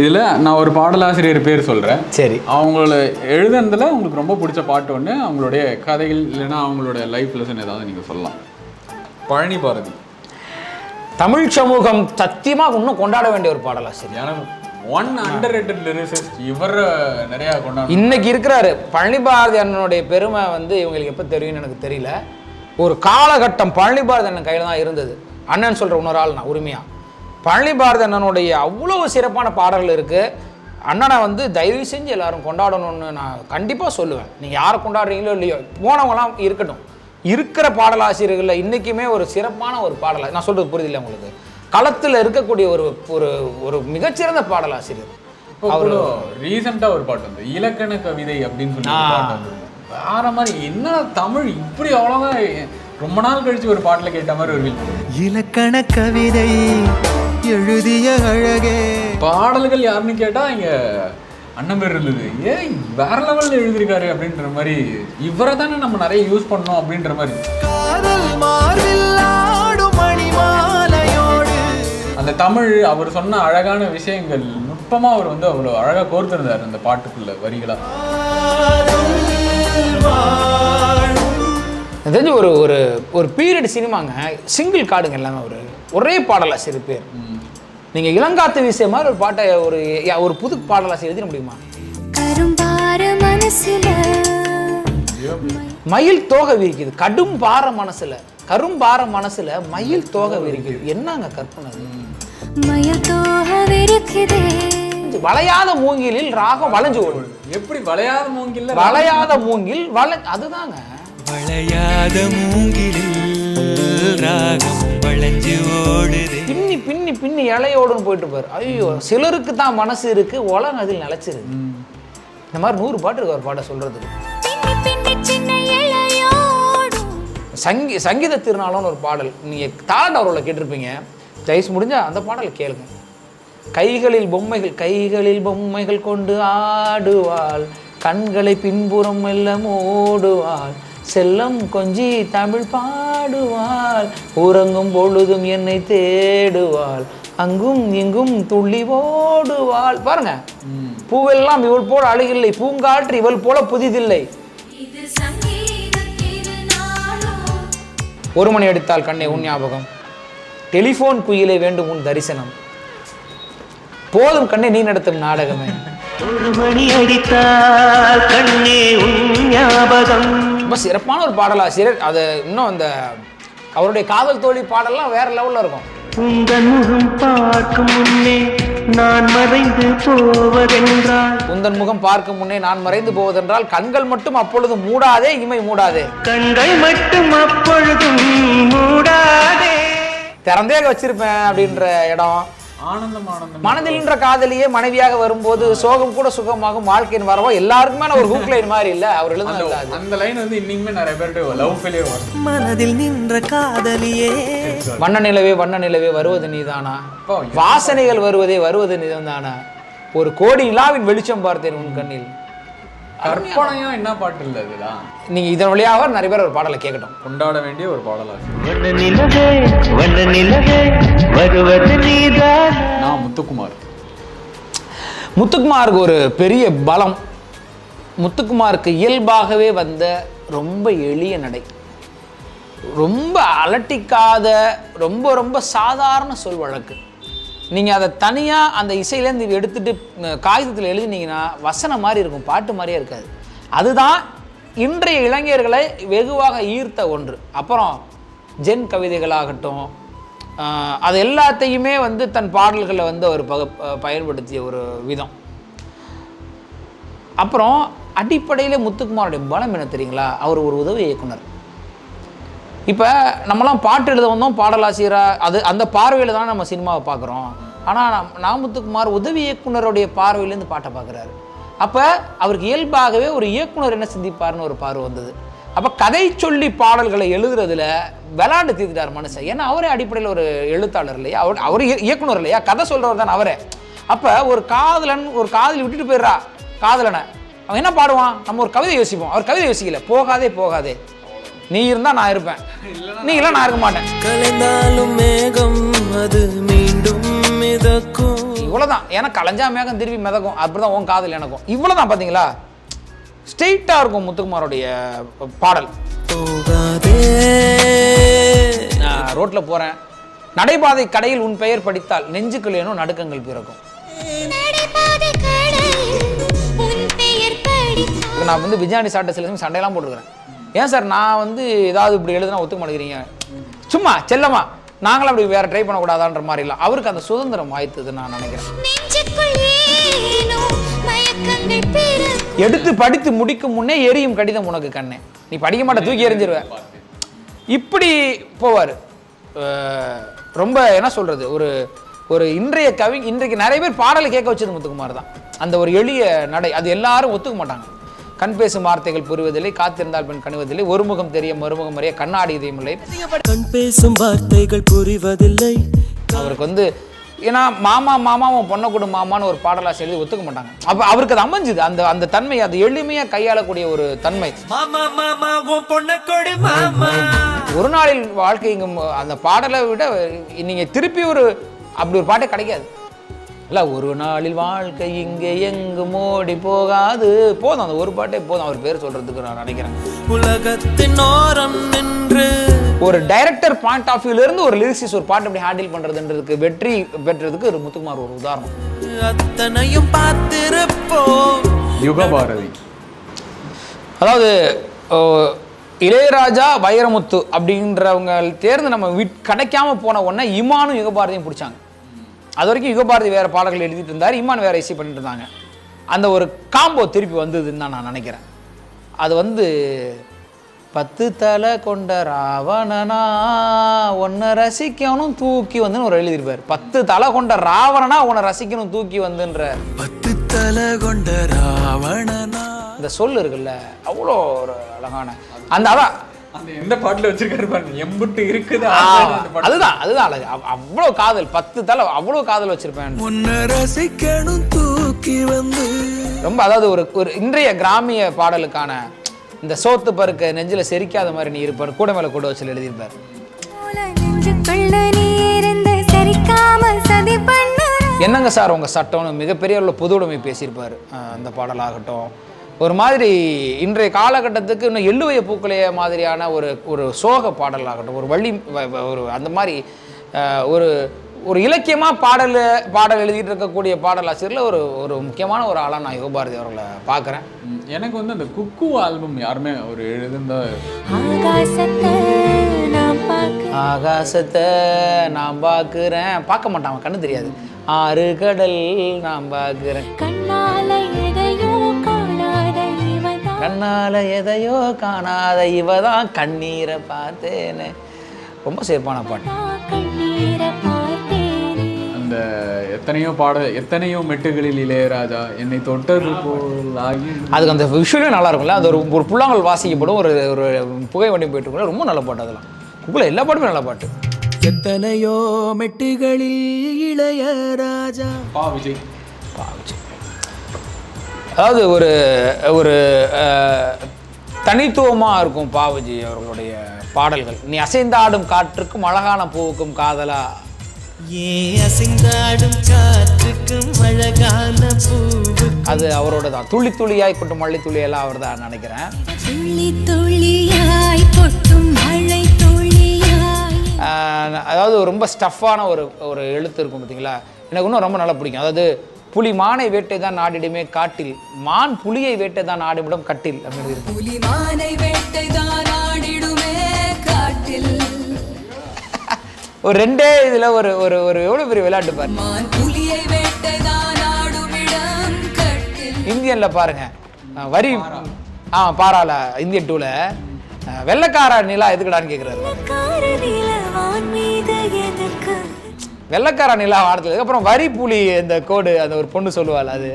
இதில் நான் ஒரு பாடலாசிரியர் பேர் சொல்கிறேன் சரி. அவங்களோட எழுதுனதுல உங்களுக்கு ரொம்ப பிடிச்ச பாட்டு ஒன்று அவங்களுடைய கதைகள் இல்லைன்னா அவங்களோட லைஃப் லெசன் ஏதாவது நீங்கள் சொல்லலாம். பழனி பாரதி. தமிழ் சமூகம் சத்தியமாக இன்னும் கொண்டாட வேண்டிய ஒரு பாடலாசிரியர். ஏன்னா ஒன் அண்டர் ரேட்டட் லிரிசிஸ்ட் இவர் நிறையா கொண்டாடு இன்னைக்கு இருக்கிறாரு. பழனி பாரதி அண்ணனுடைய பெருமை வந்து இவங்களுக்கு எப்போ தெரியும்னு எனக்கு தெரியல. ஒரு காலகட்டம் பழனி பாரதி அண்ணன் கையில் தான் இருந்தது. அண்ணன் சொல்கிற இன்னொரு ஆள் நான் உரிமையா? பழனி பாரதி அண்ணனுடைய அவ்வளோ சிறப்பான பாடல்கள் இருக்குது அண்ணனை வந்து தயவு செஞ்சு எல்லாரும் கொண்டாடணும்னு நான் கண்டிப்பாக சொல்லுவேன். நீங்கள் யாரை கொண்டாடுறீங்களோ இல்லையோ போனவங்களாம் இருக்கட்டும். இருக்கிற பாடலாசிரியர்களில் இன்றைக்குமே ஒரு சிறப்பான ஒரு பாடலா நான் சொல்கிறது புரியுதில்ல உங்களுக்கு? களத்தில் இருக்கக்கூடிய ஒரு ஒரு ஒரு மிகச்சிறந்த பாடலாசிரியர். கூட ரீசெண்டாக ஒரு பாட்டு வந்து இலக்கண கவிதை அப்படின்னு சொல்லி. வேற மாதிரி என்ன தமிழ் இப்படி அவ்வளோதான் ரொம்ப நாள் கழிச்சு ஒரு பாட்டில் கேட்ட மாதிரி ஒரு. இலக்கண கவிதை எழுதிய அழகே. பாடல்கள் யாருன்னு கேட்டா இங்க அண்ணன் பேர் இருந்தது. ஏய் வேற லெவல்ல எழுதியிருக்காரு அப்படின்ற மாதிரி இவரை தானே நம்ம நிறைய யூஸ் பண்ணோம் அப்படின்ற மாதிரி. அந்த தமிழ் அவர் சொன்ன அழகான விஷயங்கள் நுட்பமா அவர் வந்து அவ்வளோ அழகா கோர்த்திருந்தார் அந்த பாட்டுக்குள்ள வரிகளா. தெரிஞ்சு ஒரு ஒரு ஒரு பீரியட் சினிமாங்க சிங்கிள் கார்டுங்க எல்லாமே ஒரு ஒரே பாடலாசிரியர் பேர். நீங்கள் இளங்காத்து வீசிய மாதிரி ஒரு பாட்டை ஒரு ஒரு புது பாடலாசிரியர் எழுதிட முடியுமா? மயில் தோகை விரிக்குது. கடும் பார மனசுல. கரும்பார மனசுல மயில் தோகை விரிக்குது. என்னங்க கற்பனை அது? மயில் தோக விரிக்குதே. வளையாத மூங்கிலில் ராகம் வளைஞ்சு ஓடும் எப்படி வளையாத மூங்கில்ல வளையாத மூங்கில் வளை அதுதாங்க. வளையாத மூங்கிலில் ராகம் வளைஞ்சு ஓடுதே. பின்னி பின்னி பின்னி இலையோடுன்னு போயிட்டு பாரு. ஐயோ சிலருக்கு தான் மனசு இருக்கு உலகம் அதில் நிலைச்சிருக்கு. இந்த மாதிரி நூறு பாட்டு இருக்கு ஒரு பாட்டை சொல்றதுக்கு. சங்கி சங்கீத திருநாளம்னு ஒரு பாடல். நீங்கள் தாளண்ட் அவரோட கேட்டிருப்பீங்க. ஜெயிஸ் முடிஞ்சா அந்த பாடலை கேளுங்க. கைகளில் பொம்மைகள் கைகளில் பொம்மைகள் கொண்டு ஆடுவாள். கண்களை பின்புறம் மெல்ல மூடுவாள். செல்லம் கொஞ்சி தமிழ் பாடுவாள். உறங்கும் பொழுதும் என்னை தேடுவாள். அங்கும் இங்கும் துள்ளி ஓடுவாள். பாருங்க. பூவெல்லாம் இவள் போல அழகில்லை. பூங்காற்று இவள் போல புதிதில்லை. ஒரு மணி அடித்தால் கண்ணே உன் ஞாபகம். டெலிஃபோன் குயிலே வேண்டும் உன் தரிசனம். போதும் கண்ணே நீ நடத்தும் நாடகமே. ஒரு மணி அடித்தால் கண்ணே உன் ஞாபகம். ரொம்ப சிறப்பான ஒரு பாடலாசிரியர். அது இன்னும் அந்த அவருடைய காதல் தோழி பாடல்லாம் வேற லெவல்ல இருக்கும். உந்தன் முகம் பார்க்கும் முன்னே நான் மறைந்து போவதென்றால். உந்தன் முகம் பார்க்கும் முன்னே நான் மறைந்து போவதென்றால் கண்கள் மட்டும் அப்பொழுது மூடாதே இமை மூடாதே. கண்கள் மட்டும் அப்பொழுதும் மூடாதே. திறந்தே வச்சிருப்பேன் அப்படின்ற இடம். மனதில் நின்ற காதலியே மனைவியாக வரும்போது சோகம் கூட சுகமாகும் வாழ்க்கையின் வரவோ? எல்லாருக்குமே ஒரு ஹூக் லைன் மாதிரி இல்ல. அவர் எழுதுனது அது. அந்த லைன் வந்து இன்னைக்குமே நிறைய பேர்கிட்ட லவ் ஃபெயிலியர் மனதில் நின்ற காதலியே. வண்ண நிலவே வண்ண நிலவே வருவது நீதானா? வாசனைகள் வருவதே வருவது நீதானா? ஒரு கோடி நிலாவின் வெளிச்சம் பார்த்தேன் உன் கண்ணில். கற்பனையா என்ன பாட்டு இல்லை இதெல்லாம்? நீங்க இதன் வழியாக நிறைய பேர் ஒரு பாடலை கேட்கட்டும். கொண்டாட வேண்டிய ஒரு நீதான். நான் முத்துக்குமார். முத்துக்குமாருக்கு ஒரு பெரிய பலம். முத்துக்குமாருக்கு இயல்பாகவே வந்த ரொம்ப எளிய நடை. ரொம்ப அலட்டிக்காத ரொம்ப ரொம்ப சாதாரண சொல் வழக்கு. நீங்கள் அதை தனியாக அந்த இசையிலேருந்து எடுத்துகிட்டு காகிதத்தில் எழுதினீங்கன்னா வசனம் மாதிரி இருக்கும் பாட்டு மாதிரியே இருக்காது. அதுதான் இன்றைய இளைஞர்களை வெகுவாக ஈர்த்த ஒன்று. அப்புறம் ஜென் கவிதைகளாகட்டும் அது எல்லாத்தையுமே வந்து தன் பாடல்களை வந்து அவர் பக பயன்படுத்திய ஒரு விதம். அப்புறம் அடிப்படையில் முத்துக்குமாருடைய பலம் என்ன தெரியுங்களா? அவர் ஒரு உதவி இயக்குனர். இப்போ நம்மலாம் பாட்டு எழுத வந்தோம் பாடலாசிரியராக அது அந்த பார்வையில் தானே நம்ம சினிமாவை பார்க்குறோம். ஆனால் நம் நாமத்துக்குமார் உதவி இயக்குனருடைய பார்வையிலேருந்து பாட்டை பார்க்குறாரு. அப்போ அவருக்கு இயல்பாகவே ஒரு இயக்குனர் என்ன சிந்திப்பார்னு ஒரு பார்வை வந்தது. அப்போ கதை சொல்லி பாடல்களை எழுதுறதுல விளாண்டு தீர்த்துட்டார் மனுஷன். ஏன்னா அவரே அடிப்படையில் ஒரு எழுத்தாளர் இல்லையா? அவர் அவர் இயக்குனர் இல்லையா? கதை சொல்கிறவர் தான் அவரே. அப்போ ஒரு காதலன் ஒரு காதலி விட்டுட்டு போயிடுறா காதலனை. அவன் என்ன பாடுவான்? நம்ம ஒரு கவிதை யோசிப்போம். அவர் கவிதை யோசிக்கல. போகாதே போகாதே. நீ இருந்தா நான் இருப்பேன். நீ இல்லை நான் இருக்க மாட்டேன். கலைந்தாலும் மேகம் அது மீண்டும் மிதக்கும். இவ்வளவுதான். ஏன்னா கலைஞ்சா மேகம் திருப்பி மிதக்கும். அப்படிதான் உன் காதல் எனக்கும். இவ்வளவுதான் பாத்தீங்களா? ஸ்ட்ரெயிட்டா இருக்கும் முத்துக்குமாரோடைய பாடல். நான் ரோட்ல போறேன். நடைபாதை கடையில் உன் பெயர் படித்தால் நெஞ்சுக்குள்ளேனோ நடுக்கங்கள் பிறக்கும். நடைபாதை கடையில் உன் பெயர் படித்தால் இதுக்கு நான் வந்து விஜயாண்டி சாட்டை சில சண்டையெல்லாம் போட்டுருக்கிறேன். ஏன் சார் நான் வந்து ஏதாவது இப்படி எழுதுனா ஒத்துக்க மாட்டேங்கிறீங்க? சும்மா செல்லமா நாங்களும் அப்படி வேற ட்ரை பண்ணக்கூடாதான்ற மாதிரி இல்லை அவருக்கு அந்த சுதந்திரம் வாய்த்தது நான் நினைக்கிறேன். எடுத்து படித்து முடிக்கும் முன்னே எரியும் கடிதம் உனக்கு கண்ணே. நீ படிக்க மாட்ட தூக்கி எறிஞ்சிருவ. இப்படி போவார். ரொம்ப என்ன சொல்றது ஒரு ஒரு இன்றைய கவி இன்றைக்கு நிறைய பேர் பாடலை கேட்க வச்சது முத்துக்குமார் தான். அந்த ஒரு எளிய நடை அது எல்லாரும் ஒத்துக்க மாட்டாங்க. கண் பேசும் வார்த்தைகள் புரிவதில்லை காத்திருந்தால் பெண் கணுவதில்லை. ஒருமுகம் தெரிய மறுமுகம் அறிய கண்ணாடி இதயம் இல்லை. கண் பேசும் வார்த்தைகள் புரிவதில்லை. அவருக்கு வந்து ஏன்னா மாமா மாமா உன் பொண்ணை கொடு மாமான்னு ஒரு பாடலாசி எழுதி ஒத்துக்க மாட்டாங்க. அப்போ அவருக்கு அது அமைஞ்சுது. அந்த அந்த தன்மை அது எளிமையாக கையாளக்கூடிய ஒரு தன்மை. மாமா மாமா உன் பொண்ண கொடு மாமா. ஒரு நாளில் வாழ்க்கை இங்க ம- அந்த பாடலை விட நீங்க திருப்பி ஒரு அப்படி ஒரு பாட்டே கிடைக்காது. இல்ல ஒரு நாளில் வாழ்க்கை இங்கே எங்கு மோடி போகாது. போதும் அந்த ஒரு பாட்டே போதும். அவர் பேர் சொல்றதுக்கு நான் நினைக்கிறேன். உலகத்தின் ஓரம் நின்று ஒரு டைரக்டர் பாயிண்ட் ஆஃப் வியூல இருந்து ஒரு லிரிக்ஸிஸ் ஒரு பாட்டு எப்படி ஹேண்டில் பண்றதுன்றதுக்கு வெற்றி பெற்றதுக்கு ஒரு முத்துக்குமார் ஒரு உதாரணம். அத்தனையும் பார்த்திருப்போம். யுகபாரதி. அதாவது ஓ, இளையராஜா வைரமுத்து அப்படின்றவங்க தேர்ந்து நம்ம விட் கிடைக்காம போன உடனே இமானும் யுகபாரதியும் பிடிச்சாங்க. அது வரைக்கும் யுகபாரதி வேற பாடல்கள் எழுதிட்டு இருந்தார் இமான் வேற இசை பண்ணிட்டு இருந்தாங்க. அந்த ஒரு காம்போ திருப்பி வந்ததுன்னு தான் நான் நினைக்கிறேன். அது வந்து பத்து தலை கொண்ட ராவணனா உன்னை ரசிக்கணும் தூக்கி வந்துன்னு ஒரு எழுதியிருப்பார். பத்து தலை கொண்ட ராவணனா உன்னை ரசிக்கணும் தூக்கி வந்துன்ற. பத்து தலை கொண்ட ராவணனா. இந்த சொல் இருக்குல்ல அவ்வளோ ஒரு அழகான அந்த அதான் அந்த எந்த பாட்டுல வச்சிருக்காரு பாருங்க. எம்புட்டு இருக்குது ஆ, அந்த பாட்டு. அதுதான் அதுதான் அழகு. அவ்- அவ்வளோ காதல் பத்து தலை அவ்வளோ காதல் வச்சிருப்பேன். உன்னை ரசிக்கணும் தூக்கி வந்து. ரொம்ப அதாவது ஒரு ஒரு இன்றைய கிராமிய பாடலுக்கான இந்த சோத்து பருக்க நெஞ்சில செரிக்காத மாதிரி நீ இருப்பார். கூட மேல கூட வச்சு எழுதியிருப்பார். என்னங்க சார் உங்க சட்டம்னு மிகப்பெரிய அளவில் பொது உடைமை பேசியிருப்பார். அந்த பாடலாகட்டும் ஒரு மாதிரி இன்றைய காலகட்டத்துக்கு இன்னும் எள்ளுவைய பூக்களைய மாதிரியான ஒரு ஒரு சோக பாடலாகட்டும் ஒரு வள்ளி வ- வ- ஒரு அந்த மாதிரி ஒரு ஒரு இலக்கியமா பாடல் பாடல் எழுதிட்டு இருக்கக்கூடிய பாடலாசிரியரில் ஒரு ஒரு முக்கியமான ஒரு ஆளாக நான் யுகபாரதி அவர்களை பார்க்குறேன். எனக்கு வந்து அந்த குக்கு ஆல்பம் யாருமே ஒரு எழுதுந்தா ஆகாசத்தை நான் பார்க்க ஆகாசத்தை நான் பார்க்குறேன். பார்க்க மாட்டான் அவன் கண்ணு தெரியாது. ஆறு கடல் நான் பார்க்குறேன். கண்ணால எதையோ காணாத இவ தான் கண்ணீரை பார்த்தேன்னு ரொம்ப சிறப்பான பாட்டு. கண்ணீரை பார்த்தேனே அந்த எத்தனையோ பாட எத்தனையோ மெட்டுகளில் இளையராஜா என்னை தொட்டது போல் ஆகி. அதுக்கு அந்த விஷுவலே நல்லா இருக்கும்ல. அது ஒரு ஒரு புல்லாங்கல் வாசிக்கப்படும் ஒரு ஒரு புகை வண்டி போயிட்டு இருக்கும்ல. ரொம்ப நல்ல பாட்டு அதெல்லாம். குக்குல எல்லா பாட்டுமே நல்ல பாட்டு. எத்தனையோ மெட்டுகளில் இளையராஜா. பா விஜய். அதாவது ஒரு ஒரு அஹ், தனித்துவமா இருக்கும் பாவஜி அவர்களுடைய பாடல்கள். நீ அசைந்தாடும் காற்றுக்கும் அழகான பூவுக்கும் காதலா? ஏ அசைந்தாடும் காற்றுக்கும் அழகான பூவு அது அவரோட தான் துளி துளியாய் கொட்டும் மல்லி துளியெல்லாம் அவர் தான் நினைக்கிறேன். துள்ளி துள்ளியாய் கொட்டும் மழை துள்ளியாய் ஆஹ் அதாவது ரொம்ப ஸ்டஃப்பான ஒரு ஒரு எழுத்து இருக்கும் பார்த்தீங்களா எனக்கு இன்னும் ரொம்ப நல்லா பிடிக்கும். அதாவது புலி மானை வேட்டை தான் நாடிடுமே காட்டில். மான் புலியை வேட்டை தான் நாடிவிடும் கட்டில் அப்படின்னு இருக்கும் புலிமானை வேட்டைதான் ஆடிடுமே காட்டில். ஒரு ரெண்டே இதில் ஒரு ஒரு ஒரு எவ்வளோ பெரிய விளையாட்டு பாரு. மான் புலியை வேட்டைதான் ஆடுமிடம் கட்டில். இந்தியனில் பாருங்க. வரி ஆ பாரால இந்தியன் டூவில் வெள்ளக்கார நிலா எதுக்குடான்னு கேட்குறாரு வெள்ளக்கார நிலா ஆடுறதுக்கு அப்புறம் வரி புலி இந்த கோடு அந்த ஒரு பொண்ணு சொல்லுவாள் அது.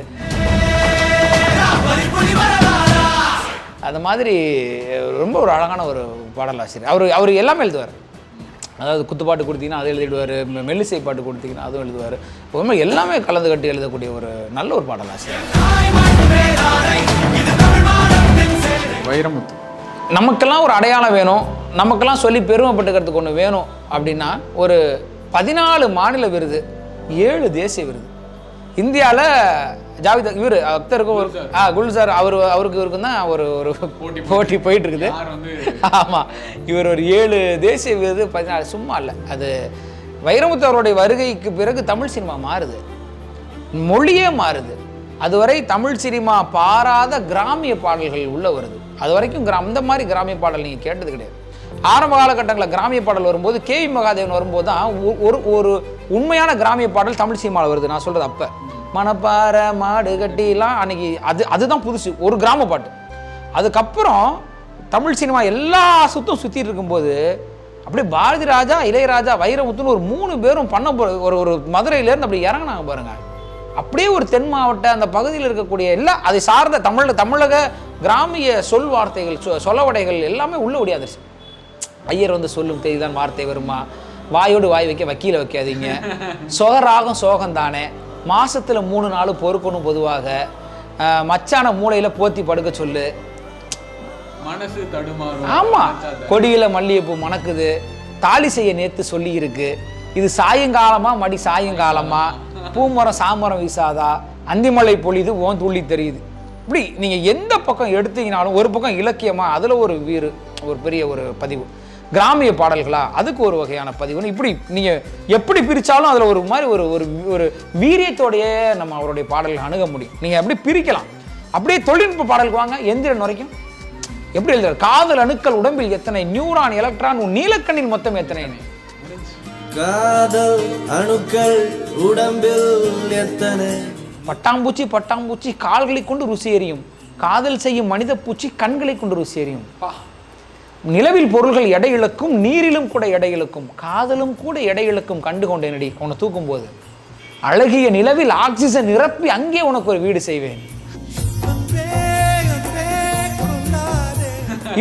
அந்த மாதிரி ரொம்ப ஒரு அழகான ஒரு பாடலாசிரியர். அவர் அவர் எல்லாமே எழுதுவார். அதாவது குத்துப்பாட்டு கொடுத்தீங்கன்னா அதை எழுதிடுவார் மெல்லிசை பாட்டு கொடுத்தீங்கன்னா அதுவும் எழுதுவார். ரொம்ப எல்லாமே கலந்து கட்டி எழுதக்கூடிய ஒரு நல்ல ஒரு பாடலாசிரியர். வைரமுத்து. நமக்கெல்லாம் ஒரு அடையாளம் வேணும். நமக்கெல்லாம் சொல்லி பெருமைப்பட்டுக்கிறதுக்கு ஒன்று வேணும் அப்படின்னா ஒரு பதினாலு மாநில விருது ஏழு தேசிய விருது. இந்தியாவில் ஜாவித் இவர் அக்தருக்கு ஒரு ஆ குல் சார் அவர் அவருக்கு இவருக்கும் தான் ஒரு ஒரு போட்டி போயிட்டு இருக்குது ஆமாம் இவர் ஒரு ஏழு தேசிய விருது பதினாலு சும்மா இல்லை. அது வைரமுத்து அவருடைய வருகைக்கு பிறகு தமிழ் சினிமா மாறுது. மொழியே மாறுது. அதுவரை தமிழ் சினிமா பாராத கிராமிய பாடல்கள் உள்ள வருது. அது வரைக்கும் கிராம இந்த மாதிரி கிராமிய பாடல் நீங்கள் கேட்டது கிடையாது. ஆரம்ப காலகட்டங்களில் கிராமிய பாடல் வரும்போது கேவி மகாதேவன் வரும்போது தான் ஒ- ஒரு ஒரு உண்மையான கிராமிய பாடல் தமிழ் சினிமாவில் வருது. நான் சொல்கிறது அப்போ. மணப்பாறை மாடு கட்டிலாம் அன்னைக்கு அது அதுதான் புதுசு. ஒரு கிராம பாட்டு. அதுக்கப்புறம் தமிழ் சினிமா எல்லா சுத்தும் சுற்றிட்டு இருக்கும்போது அப்படியே பாரதி ராஜா இளையராஜா வைரமுத்துன்னு ஒரு மூணு பேரும் பண்ண போ ஒரு ஒரு மதுரையிலேருந்து அப்படி இறங்குனாங்க பாருங்கள் அப்படியே ஒரு தென் மாவட்ட அந்த பகுதியில் இருக்கக்கூடிய எல்லா அதை சார்ந்த தமிழ் தமிழக கிராமிய சொல் வார்த்தைகள் சொ சொல்லவடைகள் எல்லாமே உள்ள ஒடியாந்துருச்சு. ஐயர் வந்து சொல்லும் தேதிதான் வார்த்தை வருமா? வாயோடு வாய் வைக்க வக்கீல வைக்காதீங்க. சொகராகம் சோகம் தானே மாசத்துல மூணு நாள் பொறுக்கணும் பொதுவாக. மச்சான மூளையில போத்தி படுக்க சொல்லு. மனசு தடுமாறும். ஆமா. நினைச்சாத. கொடியில மல்லிகைப்பூ மணக்குது. தாலி செய்ய நேத்து சொல்லி இருக்கு இது சாயங்காலமா? மடி சாயங்காலமா? பூமரம் சாமரம் வீசாதா? அந்திமலை பொழிது ஓன் துள்ளி தெரியுது. இப்படி நீங்க எந்த பக்கம் எடுத்தீங்கனாலும் ஒரு பக்கம் இலக்கியமா? அதுல ஒரு வீறு ஒரு பெரிய ஒரு பதிவு. கிராமிய பாடல்களா? அதுக்கு ஒரு வகையான பதிவுன்னு இப்படி நீங்க எப்படி பிரிச்சாலும் அதுல ஒரு மாதிரி ஒரு ஒரு ஒரு வீரியத்தோடயே நம்ம அவருடைய பாடல்கள் அணுக முடியும். நீங்க எப்படி பிரிக்கலாம். அப்படியே தொழில்நுட்ப பாடலுக்கு வாங்க. எந்திரன் வரைக்கும் எப்படி எழுதுற காதல் அணுக்கள் உடம்பில் எத்தனை? நியூரான் எலக்ட்ரான் உன் நீலக்கண்ணில் மொத்தம் எத்தனை? காதல் அணுக்கள் உடம்பில் எத்தனை? பட்டாம்பூச்சி பட்டாம்பூச்சி கால்களை கொண்டு ருசி எறியும் காதல் செய்யும் மனித பூச்சி கண்களை கொண்டு ருசி எறியும் நிலவில் பொருள்கள் எடை இழக்கும் நீரிலும் கூட எடை இழக்கும் காதலும் கூட எடை இழக்கும் கண்டு கொண்டேனடி உன்னை தூக்கும் போது அழகிய நிலவில் ஆக்சிஜன் நிரப்பி அங்கே உனக்கு ஒரு வீடு செய்வேன்.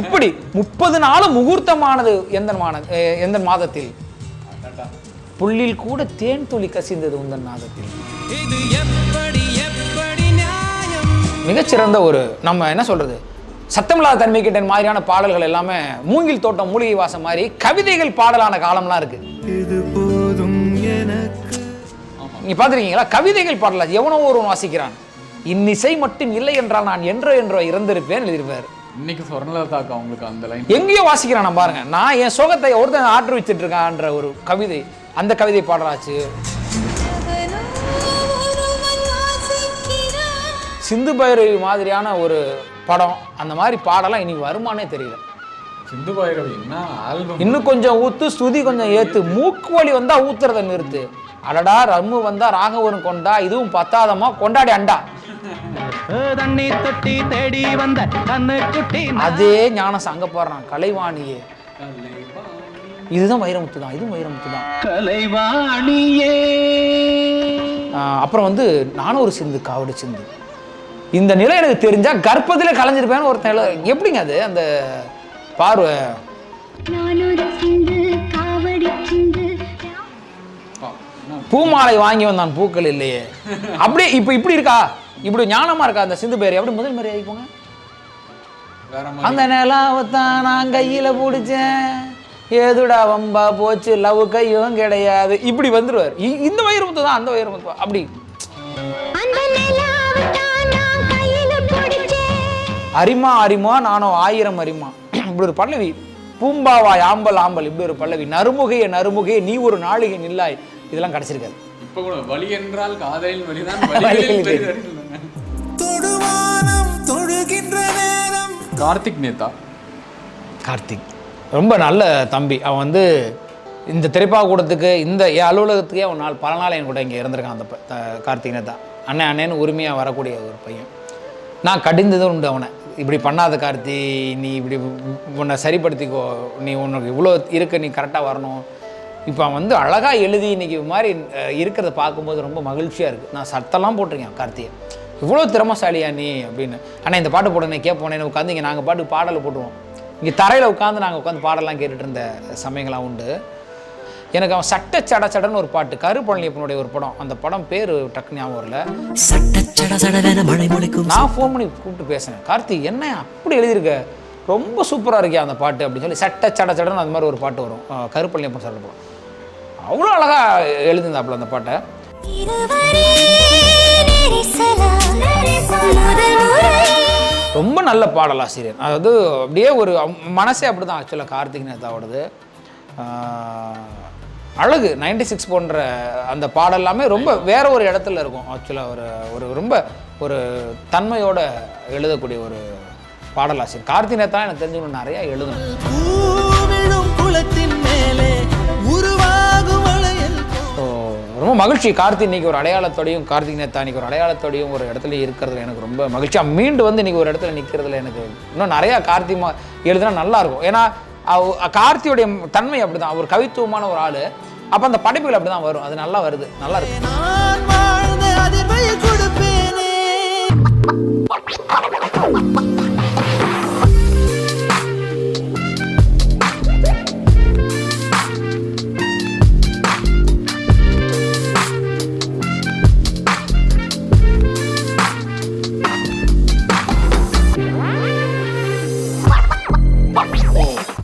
இப்படி முப்பது நாளும் முகூர்த்தமானது எந்த மாத எந்த மாதத்தில்? புள்ளில் கூட தேன் துளி கசிந்தது உந்தன் மாதத்தில் மிகச்சிறந்த ஒரு நம்ம என்ன சொல்றது? சத்தமில்லாத தன்மை கிட்ட மாதிரியான பாடல்கள் எல்லாமே மூங்கில் தோட்டம் மூலிகை வாசம் மாதிரி கவிதைகள் பாடலான காலம்லாம் இருக்கு. இது போதும் எனக்கு. நீங்க பார்த்துருக்கீங்களா? கவிதைகள் பாடலா எவனோ ஒருவன் வாசிக்கிறான். இன்னிசை மட்டும் இல்லை என்றால் நான் என்றோ என்றோ இறந்திருப்பேன் எழுதியிருப்பார். இன்னைக்கு சொர்ணலதாக்கா அவங்களுக்கு அந்த லைன் எங்கேயோ வாசிக்கிறான் நான் பாருங்க. நான் என் சோகத்தை ஒருத்தன் ஆற்று வச்சுட்டு இருக்கான்ற ஒரு கவிதை அந்த கவிதை பாடலாச்சு. சிந்து பைரவி மாதிரியான ஒரு படம் அந்த மாதிரி பாடலாம் இன்னைக்கு வருமானே தெரியல. சிந்து பைரவி என்ன ஆல்பம் இன்னும் கொஞ்சம் ஊத்து ஸ்துதி கொஞ்சம் ஏத்து மூக்கு வலி வந்தா ஊத்துறத நிறுத்து. அடடா ரம்மு வந்தா ராகவரும் கொண்டா இதுவும் பத்தாதமா கொண்டாடி அண்டா. தண்ணி தொட்டி தேடி வந்த கண்ணு குட்டி அதே ஞானசம் அங்க போடுறான் கலைவாணியே. இதுதான் வைரமுத்து தான் இதுவும் வைரமுத்து தான் கலைவாணியே அப்புறம் வந்து நானும் ஒரு சிந்து காவடி சிந்து. இந்த நிலை எனக்கு தெரிஞ்சா கர்ப்பத்திலே கலைஞ்சிருப்பேன்னு ஒருத்தன் எப்படிங்க அது? அந்த பார்வை. பூமாலை வாங்கி வந்தான் பூக்கள் இல்லையே. அப்படியே இப்போ இப்படி இருக்கா? இப்படி ஞானமா இருக்கா அந்த சிந்து பேர்? எப்படி முதல் மாதிரி போங்க? வேற மாதிரி அந்த நிலாவைத்தான் நான் கையில பிடிச்சேன். ஏதுடா வம்பா போச்சு லவ் கையும் கிடையாது. இப்படி வந்துருவார். இ- இந்த வைரமுத்து தான் அந்த வைரமுத்து. தான். அப்படி அரிமா அரிமா நானும் ஆயிரம் அரிமா. இப்படி ஒரு பல்லவி பூம்பாவாய் ஆம்பல் ஆம்பல் இப்படி ஒரு பல்லவி. நறுமுகைய நறுமுகைய நீ ஒரு நாளிகை நில்லாய். இதெல்லாம் கிடைச்சிருக்காது இப்ப கூட வலி என்றால் காதலின் நேரம். கார்த்திக் நேதா கார்த்திக். ரொம்ப நல்ல தம்பி. அவன் வந்து இந்த திரைப்பாக்கூடத்துக்கு இந்த என் அலுவலகத்துக்கே அவன் நாள் பல நாள் என் கூட இங்கே இருந்திருக்கான் அந்த கார்த்திக் நேதா அண்ணன் அண்ணேன்னு உரிமையாக வரக்கூடிய ஒரு பையன். நான் கடிந்ததும் உண்டு அவனை. இப்படி பண்ணாத கார்த்தி நீ இப்படி உன்னை சரிப்படுத்திக்கோ நீ உனக்கு இவ்வளோ இருக்க நீ கரெக்டாக வரணும். இப்போ அவன் வந்து அழகாக எழுதி இன்றைக்கி இது மாதிரி இருக்கிறத பார்க்கும்போது ரொம்ப மகிழ்ச்சியாக இருக்குது நான் சத்தெல்லாம் போட்டிருக்கேன் கார்த்தியை. இவ்வளோ திறமசாலியா நீ அப்படின்னு. ஆனால் இந்த பாட்டு போடுனே கேட்போனே உட்காந்து இங்கே நாங்கள் பாட்டு பாடலை போட்டுருவோம். இங்கே தரையில் உட்காந்து நாங்கள் உட்காந்து பாடலாம் கேட்டுட்டு இருந்த சமயங்களாக உண்டு. எனக்கு அவன் சட்ட சட சடன்னு ஒரு பாட்டு கருப்பழனியப்பனுடைய ஒரு படம். அந்த படம் பேர் டக்கு ஞாபகம் வரல. நான் ஃபோன் பண்ணி கூப்பிட்டு பேசினேன். கார்த்தி என்ன அப்படி எழுதியிருக்க? ரொம்ப சூப்பராக இருக்கியா அந்த பாட்டு அப்படின்னு சொல்லி சட்ட சட சடன்னு அந்த மாதிரி ஒரு பாட்டு வரும். கருப்பழனியப்பன் சார் படம். அவ்வளோ அழகாக எழுதியிருந்தாப்புல அந்த பாட்டை. ரொம்ப நல்ல பாடலாசிரியர். அதாவது அப்படியே ஒரு மனசே அப்படி தான் ஆக்சுவலாக கார்த்திக் நேதாவோடது. அழகு 96 சிக்ஸ் போன்ற அந்த பாடல் எல்லாமே ரொம்ப வேற ஒரு இடத்துல இருக்கும். ஆக்சுவலாக ஒரு ஒரு ரொம்ப ஒரு தன்மையோட எழுதக்கூடிய ஒரு பாடலாசிரியர். கார்த்திக் நேத்தா எனக்கு தெரிஞ்சவங்க நிறைய எழுதணும் ரொம்ப மகிழ்ச்சி. கார்த்தி இன்னைக்கு ஒரு அடையாளத்தோடையும் கார்த்திக் நேத்தா இன்னைக்கு ஒரு அடையாளத்தோடையும் ஒரு இடத்துல இருக்கிறதுல எனக்கு ரொம்ப மகிழ்ச்சியா மீண்டு வந்து இன்னைக்கு ஒரு இடத்துல நிற்கிறதுல எனக்கு இன்னும் நிறையா கார்த்தி மா எழுதுனா நல்லா இருக்கும். ஏன்னா கார்த்தியுடைய தன்மை அப்படிதான். அவர் கவித்துவமான ஒரு ஆள். அப்போ அந்த படைப்புகள் அப்படி தான் வரும். அது நல்லா வருது. நல்லா இருக்கு.